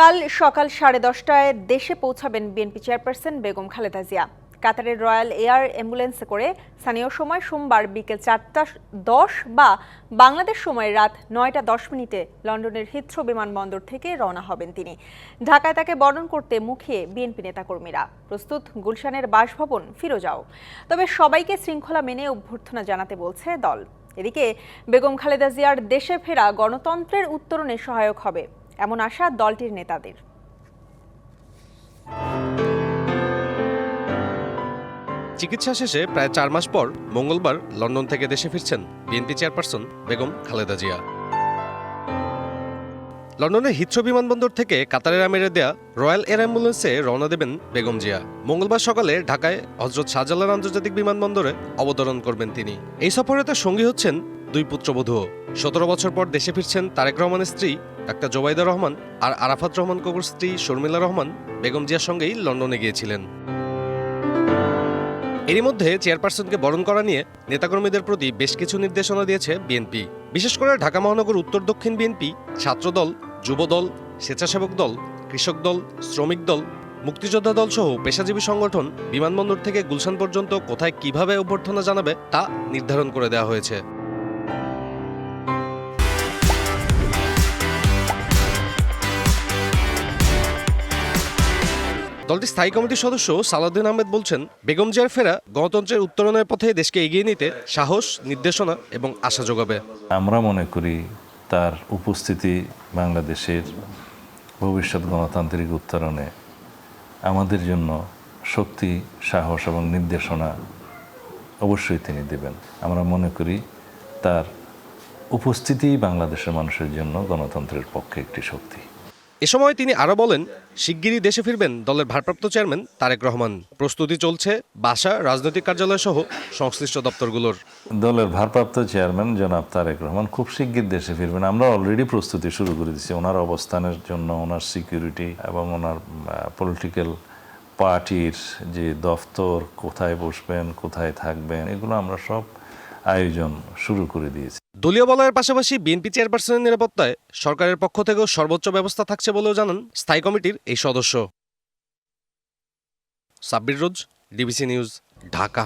কাল সকাল সাড়ে দশটায় দেশে পৌঁছাবেন বিএনপি চেয়ারপারসন বেগম খালেদা জিয়া। কাতারের রয়্যাল এয়ার অ্যাম্বুলেন্সে করে স্থানীয় সময় সোমবার বিকেল চারটা দশ বা বাংলাদেশ সময় রাত নয়টা দশ মিনিটে লন্ডনের হিথ্রো বিমানবন্দর থেকে রওনা হবেন তিনি। ঢাকায় তাকে বরণ করতে মুখিয়ে বিএনপি নেতাকর্মীরা। প্রস্তুত, গুলশানের বাসভবন ফিরোজাও তবে সবাইকে শৃঙ্খলা মেনে অভ্যর্থনা জানাতে বলছে দল। এদিকে বেগম খালেদা জিয়ার দেশে ফেরা গণতন্ত্রের উত্তরণে সহায়ক হবে এমন আশা দলটির নেতাদের। চিকিৎসা শেষে প্রায় চার মাস পর মঙ্গলবার লন্ডন থেকে দেশে ফিরছেন বিএনপি চেয়ারপারসন বেগম খালেদা জিয়া। লন্ডনের হিথ্রো বিমানবন্দর থেকে কাতারের আমিরে দেয়া রয়্যাল এয়ার অ্যাম্বুলেন্সে রওনা দেবেন বেগম জিয়া। মঙ্গলবার সকালে ঢাকায় হজরত শাহজালাল আন্তর্জাতিক বিমানবন্দরে অবতরণ করবেন তিনি। এই সফরে তার সঙ্গী হচ্ছেন দুই পুত্রবধূ সতেরো বছর পর দেশে ফিরছেন তারেক রহমানের স্ত্রী ডাক্তার জোবাইদা রহমান আর আরাফাত রহমান কবুর স্ত্রী শর্মিলা রহমান বেগম জিয়ার সঙ্গেই লন্ডনে গিয়েছিলেন। এরই মধ্যে চেয়ারপারসনকে বরণ করা নিয়ে নেতাকর্মীদের প্রতি বেশ কিছু নির্দেশনা দিয়েছে বিএনপি। বিশেষ করে ঢাকা মহানগর উত্তর দক্ষিণ বিএনপি, ছাত্রদল, যুবদল, স্বেচ্ছাসেবক দল, কৃষক দল, শ্রমিক দল, মুক্তিযোদ্ধা দল সহ পেশাজীবী সংগঠন বিমানবন্দর থেকে গুলশান পর্যন্ত কোথায় কীভাবে অভ্যর্থনা জানাবে তা নির্ধারণ করে দেওয়া হয়েছে। দলটির স্থায়ী কমিটির সদস্য সালাউদ্দিন আহমেদ বলছেন, বেগম জিয়ার ফেরা গণতন্ত্রের উত্তরণের পথে দেশকে এগিয়ে নিতে সাহস, নির্দেশনা এবং আশা যোগাবে। আমরা মনে করি তার উপস্থিতি বাংলাদেশের ভবিষ্যৎ গণতান্ত্রিক উত্তরণে আমাদের জন্য শক্তি, সাহস এবং নির্দেশনা অবশ্যই তিনি দেবেন। আমরা মনে করি তার উপস্থিতি বাংলাদেশের মানুষের জন্য গণতন্ত্রের পক্ষে একটি শক্তি। এ সময় তিনি আরও বলেন, শিগগিরই দেশে ফিরবেন দলের ভারপ্রাপ্ত চেয়ারম্যান তারেক রহমান। প্রস্তুতি চলছে বাসা, রাজনৈতিক কার্যালয় সহ সংশ্লিষ্ট দপ্তরগুলোর। দলের ভারপ্রাপ্ত চেয়ারম্যান জনাব তারেক রহমান খুব শিগগির দেশে ফিরবেন। আমরা অলরেডি প্রস্তুতি শুরু করে দিচ্ছি ওনার অবস্থানের জন্য, ওনার সিকিউরিটি এবং ওনার পলিটিক্যাল পার্টির যে দফতর, কোথায় বসবেন, কোথায় থাকবেন, এগুলো আমরা সব আয়োজন শুরু করে দিয়েছি। দলীয় বলয়ের পাশাপাশি বিএনপি চেয়ারপারসনের নিরাপত্তায় সরকারের পক্ষ থেকেও সর্বোচ্চ ব্যবস্থা থাকছে বলেও জানান স্থায়ী কমিটির এই সদস্য। Sabbir Roz DBC news, Dhaka.